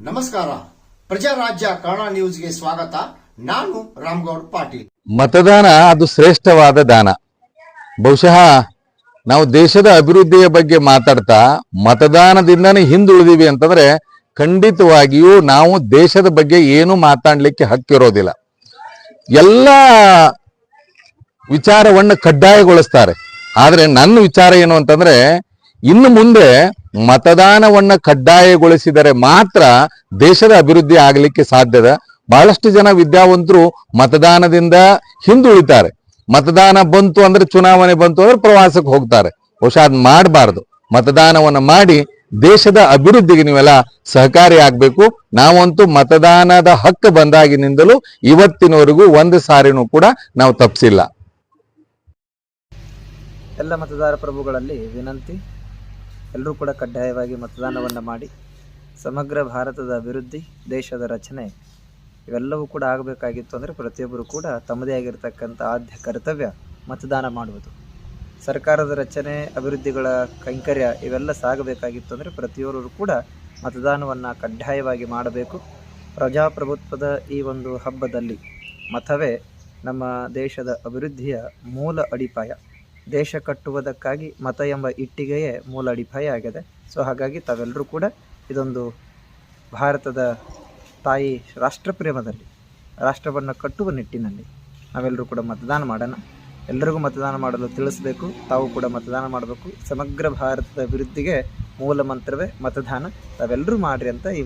ನಮಸ್ಕಾರ. ಪ್ರಜಾರಾಜ್ಯ ಕನ್ನಡ ನ್ಯೂಸ್ಗೆ ಸ್ವಾಗತ. ನಾನು ರಾಮ್ಗೌಡ್ ಪಾಟೀಲ್. ಮತದಾನ ಅದು ಶ್ರೇಷ್ಠವಾದ ದಾನ. ಬಹುಶಃ ನಾವು ದೇಶದ ಅಭಿವೃದ್ಧಿಯ ಬಗ್ಗೆ ಮಾತಾಡ್ತಾ ಮತದಾನದಿಂದನೇ ಹಿಂದುಳಿದೀವಿ ಅಂತಂದ್ರೆ ಖಂಡಿತವಾಗಿಯೂ ನಾವು ದೇಶದ ಬಗ್ಗೆ ಏನು ಮಾತಾಡ್ಲಿಕ್ಕೆ ಹಕ್ಕಿರೋದಿಲ್ಲ. ಎಲ್ಲ ವಿಚಾರವನ್ನು ಕಡ್ಡಾಯಗೊಳಿಸ್ತಾರೆ. ಆದರೆ ನನ್ನ ವಿಚಾರ ಏನು ಅಂತಂದ್ರೆ ಇನ್ನು ಮುಂದೆ ಮತದಾನವನ್ನ ಕಡ್ಡಾಯಗೊಳಿಸಿದರೆ ಮಾತ್ರ ದೇಶದ ಅಭಿವೃದ್ಧಿ ಆಗಲಿಕ್ಕೆ ಸಾಧ್ಯದ. ಬಹಳಷ್ಟು ಜನ ವಿದ್ಯಾವಂತರು ಮತದಾನದಿಂದ ಹಿಂದುಳಿತಾರೆ. ಮತದಾನ ಬಂತು ಅಂದ್ರೆ ಚುನಾವಣೆ ಬಂತು ಅಂದ್ರೆ ಪ್ರವಾಸಕ್ಕೆ ಹೋಗ್ತಾರೆ. ಬಹುಶಃ ಅದ್ ಮಾಡಬಾರ್ದು. ಮತದಾನವನ್ನ ಮಾಡಿ ದೇಶದ ಅಭಿವೃದ್ಧಿಗೆ ನೀವೆಲ್ಲ ಸಹಕಾರಿ ಆಗ್ಬೇಕು. ನಾವಂತೂ ಮತದಾನದ ಹಕ್ಕು ಬಂದಾಗಿನಿಂದಲೂ ಇವತ್ತಿನವರೆಗೂ ಒಂದು ಸಾರಿನೂ ಕೂಡ ನಾವು ತಪ್ಪಿಸಿಲ್ಲ ಎಲ್ಲ ಮತದಾರ ಪ್ರಭುಗಳಲ್ಲಿ ವಿನಂತಿ. ಎಲ್ಲರೂ ಕೂಡ ಕಡ್ಡಾಯವಾಗಿ ಮತದಾನವನ್ನು ಮಾಡಿ ಸಮಗ್ರ ಭಾರತದ ಅಭಿವೃದ್ಧಿ, ದೇಶದ ರಚನೆ ಇವೆಲ್ಲವೂ ಕೂಡ ಆಗಬೇಕಾಗಿತ್ತು ಅಂದರೆ ಪ್ರತಿಯೊಬ್ಬರು ಕೂಡ ತಮ್ಮದೇ ಆಗಿರತಕ್ಕಂಥ ಆದ್ಯ ಕರ್ತವ್ಯ ಮತದಾನ ಮಾಡುವುದು. ಸರ್ಕಾರದ ರಚನೆ, ಅಭಿವೃದ್ಧಿಗಳ ಕೈಂಕರ್ಯ ಇವೆಲ್ಲ ಸಾಗಬೇಕಾಗಿತ್ತು ಅಂದರೆ ಪ್ರತಿಯೊಬ್ಬರು ಕೂಡ ಮತದಾನವನ್ನು ಕಡ್ಡಾಯವಾಗಿ ಮಾಡಬೇಕು. ಪ್ರಜಾಪ್ರಭುತ್ವದ ಈ ಒಂದು ಹಬ್ಬದಲ್ಲಿ ಮತವೇ ನಮ್ಮ ದೇಶದ ಅಭಿವೃದ್ಧಿಯ ಮೂಲ ಅಡಿಪಾಯ. ದೇಶ ಕಟ್ಟುವುದಕ್ಕಾಗಿ ಮತ ಎಂಬ ಇಟ್ಟಿಗೆಯೇ ಮೂಲ ಅಡಿಪಾಯ ಆಗಿದೆ. ಸೊ ಹಾಗಾಗಿ ತಾವೆಲ್ಲರೂ ಕೂಡ ಇದೊಂದು ಭಾರತದ ತಾಯಿ ರಾಷ್ಟ್ರಪ್ರೇಮದಲ್ಲಿ, ರಾಷ್ಟ್ರವನ್ನು ಕಟ್ಟುವ ನಿಟ್ಟಿನಲ್ಲಿ ನಾವೆಲ್ಲರೂ ಕೂಡ ಮತದಾನ ಮಾಡೋಣ. ಎಲ್ಲರಿಗೂ ಮತದಾನ ಮಾಡಲು ತಿಳಿಸಬೇಕು, ತಾವು ಕೂಡ ಮತದಾನ ಮಾಡಬೇಕು. ಸಮಗ್ರ ಭಾರತದ ಅಭಿವೃದ್ಧಿಗೆ ಮೂಲ ಮಂತ್ರವೇ ಮತದಾನ. ತಾವೆಲ್ಲರೂ ಮಾಡಿರಿ ಅಂತ ಈ